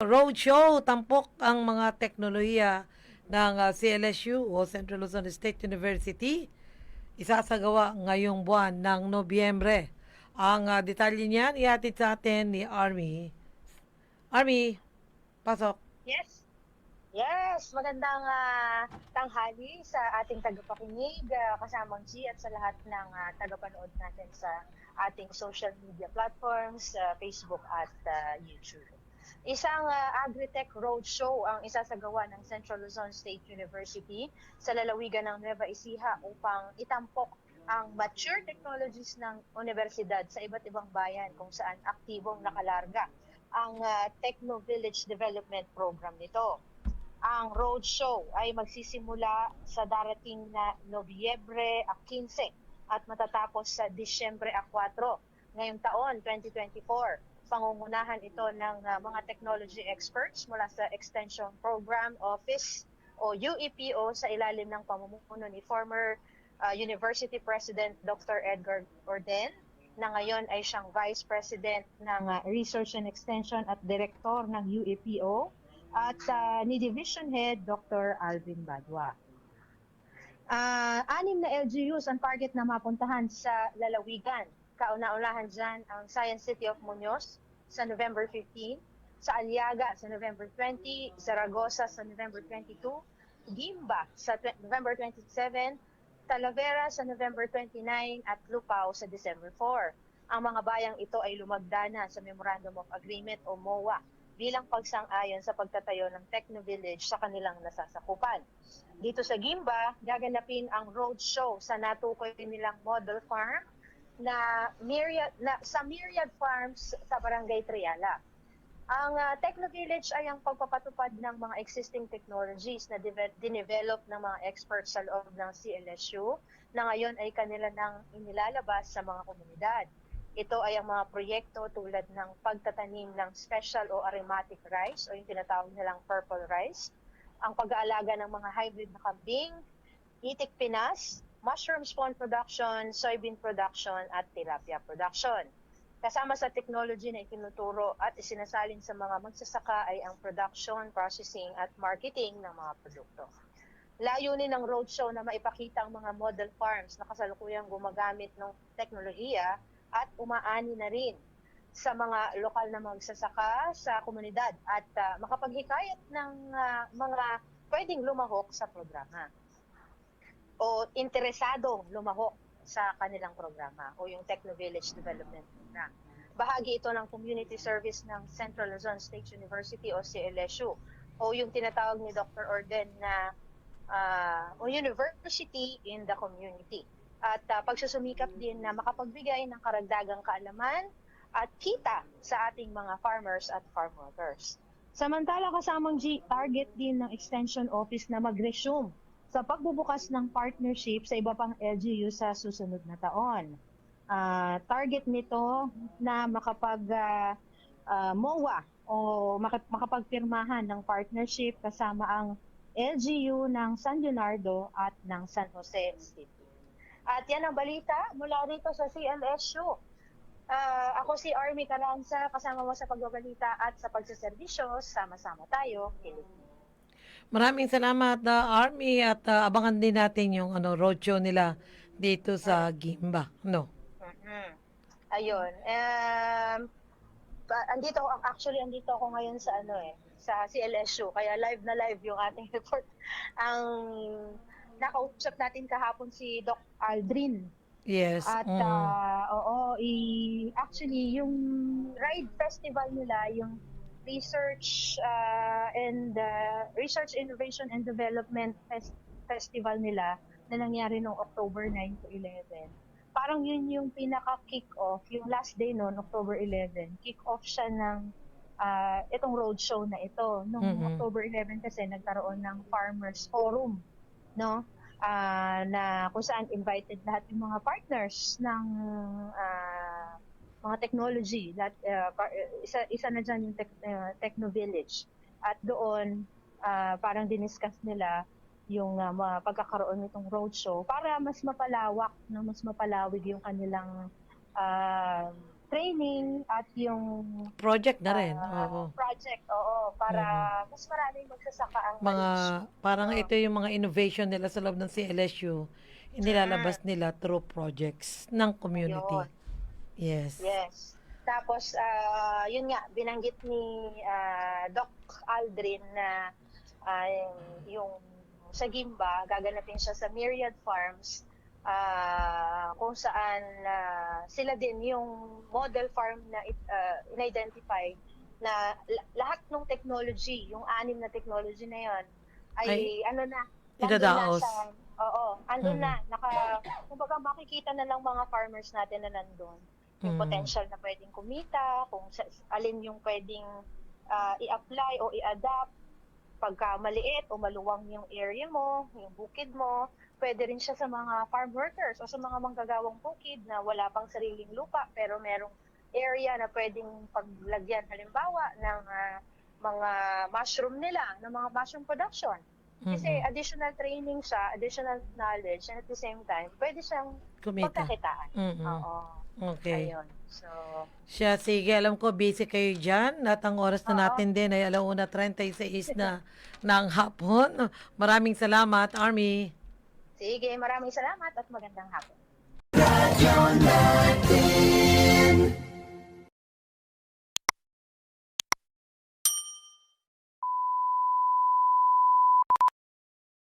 roadshow, tampok ang mga teknolohiya ng ah, CLSU o Central Luzon State University. Isasagawa ngayong buwan ng Nobyembre. Ang ah, detalye niyan, ihatid sa atin ni Army. Army, pasok. Yes. Yes, magandang ah, tanghali sa ating tagapakinig, ah, kasamang G at sa lahat ng ah, tagapanood natin sa ating social media platforms, sa Facebook at ah, YouTube. Isang ah, Agritech Roadshow ang isasagawa ng Central Luzon State University sa lalawigan ng Nueva Ecija upang itampok ang mature technologies ng universidad sa iba't ibang bayan kung saan aktibong nakalarga ang ah, Techno Village Development Program nito. Ang roadshow ay magsisimula sa darating na Nobyembre ah, 15 at matatapos sa Disyembre ah, 4 ngayong taon 2024. Pangungunahan ito ng ah, mga technology experts mula sa Extension Program Office o UEPO sa ilalim ng pamumuno ni former ah, University President Dr. Edgar Orden na ngayon ay siyang Vice President ng ah, Research and Extension at Director ng UEPO at ah, ni Division Head Dr. Alvin Badwa. Ah, anim na LGUs ang target na mapuntahan sa lalawigan. Kauna-unahan dyan ang Science City of Muñoz sa November 15, sa Aliaga sa November 20, Zaragoza sa November 22, Gimba sa November 27, Talavera sa November 29 at Lupao sa December 4. Ang mga bayang ito ay lumagdana sa Memorandum of Agreement o MOA bilang pagsang-ayon sa pagtatayo ng Techno Village sa kanilang nasasakupan. Dito sa Gimba, gaganapin ang roadshow sa natukoy nilang model farm na myriad na sa Myriad Farms sa Barangay Triala. Ang ah, Techno Village ay ang pagpapatupad ng mga existing technologies na deve- dinevelop ng mga experts sa loob ng CLSU na ngayon ay kanila nang inilalabas sa mga komunidad. Ito ay ang mga proyekto tulad ng pagtatanim ng special o aromatic rice o yung tinatawag nilang purple rice, ang pag-aalaga ng mga hybrid na kambing, itik pinas, mushroom spawn production, soybean production at tilapia production. Kasama sa technology na itinuturo at isinasalin sa mga magsasaka ay ang production, processing at marketing ng mga produkto. Layunin ng roadshow na maipakita ang mga model farms na kasalukuyang gumagamit ng teknolohiya at umaani na rin sa mga lokal na magsasaka sa komunidad at ah, makapaghikayat ng ah, mga pwedeng lumahok sa programa o interesadong lumahok sa kanilang programa o yung Techno Village Development Program. Bahagi ito ng community service ng Central Luzon State University o CLSU o yung tinatawag ni Dr. Orden na o University in the Community. At ah, pagsusumikap din na makapagbigay ng karagdagang kaalaman at kita sa ating mga farmers at farm workers. Samantala kasamang G, target din ng Extension Office na mag-resume sa pagbubukas ng partnership sa iba pang LGU sa susunod na taon. Ah, target nito na makapag ah, ah, MOA o maka- makapagpirmahan ng partnership kasama ang LGU ng San Leonardo at ng San Jose City. At yan ang balita mula rito sa CLSU. Ah, ako si Army Caranza, kasama mo sa pagbabalita at sa pagsaserbisyo. Sama-sama tayo, Pilipinas. Maraming salamat na Army at ah, abangan din natin yung ano roadshow nila dito sa Gimba. No. Mhm. Ayun. Um, andito ako, actually andito ako ngayon sa ano eh, sa CLSU. Kaya live na live yung ating report. Ang nakausap natin kahapon si Doc Aldrin. Yes. At mm. ah, oo, i- actually yung ride festival nila, yung research ah, and ah, research innovation and development Fes- festival nila na nangyari noong October 9 to 11. Parang yun yung pinaka kick-off, yung last day noon, October 11. Kick-off siya ng ah, itong roadshow na ito. Noong Mhm. October 11 kasi nagkaroon ng Farmers Forum, no? Ah, na kung saan invited lahat yung mga partners ng ah, mga technology that par- isa isa na diyan yung tech, ah, Techno Village at doon ah, parang diniscuss nila yung ah, mga pagkakaroon nitong roadshow para mas mapalawak na mas mapalawig yung kanilang ah, training at yung Project na rin. ah, Oo. project, oo, para mas maraming magsasaka ang Mga, ma-reach. parang Oo. ito yung mga innovation nila sa loob ng CLSU. Inilalabas nila through projects ng community. Ayun. Yes. Yes. Tapos, ah, yun nga, binanggit ni ah, Doc Aldrin na ah, yung sa Gimba, gaganapin siya sa Myriad Farms, ah, kung saan ah, sila din yung model farm na it- ah, in-identify na la- lahat ng technology, yung anim na technology na yon ay, Ay, ano na, idadaos. oo, andun Mm. na, naka, kumbaga makikita na lang mga farmers natin na nandun yung Mm. potential na pwedeng kumita, kung sa, alin yung pwedeng ah, i-apply o i-adapt pagka maliit o maluwang yung area mo, yung bukid mo, pwede rin siya sa mga farm workers o sa mga manggagawang bukid na wala pang sariling lupa pero merong area na pwedeng paglagyan halimbawa ng ah, mga mushroom nila, ng mga mushroom production. Kasi Mhm. additional training siya, additional knowledge, and at the same time, pwede siyang Kumita. pagkakitaan. Mhm. Oo. Okay. Ayun. So, Siya, sige, alam ko busy kayo dyan. At ang oras na natin din ay alauna 36 na ng hapon. Maraming salamat, Army. sige, maraming salamat at magandang hapon.